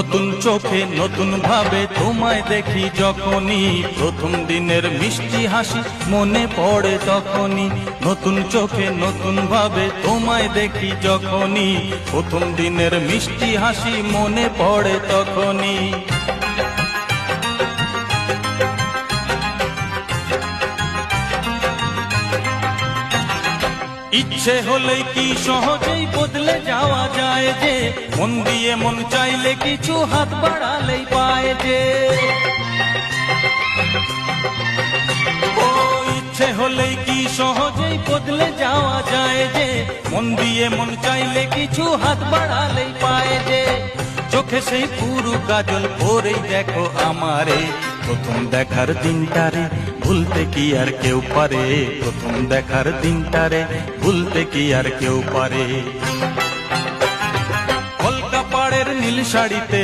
নতুন চোখে নতুন ভাবে তোমায় দেখি যখনই। প্রথম দিনের মিষ্টি হাসি মনে পড়ে তখনই। নতুন চোখে নতুন ভাবে তোমায় দেখি যখনই। প্রথম দিনের মিষ্টি হাসি মনে পড়ে তখনই। ইচ্ছে হলেই কি সহজেই যায় যে, মন দিয়ে মন চাইলে কিছু হাত বাড়ালেই পায় যে। হলেই কি সহজেই বদলে যাওয়া যায় যে, মন দিয়ে মন চাইলে কিছু হাত বাড়ালেই পায় যে। চোখে সেই পুরু কাজল পরেই দেখো আমারে, প্রথম দেখার দিনটারে ভুলতে কি আর কেউ পারে? প্রথম দেখার দিনটারে ভুলতে কি আর কেউ পারে? নীল শাড়িতে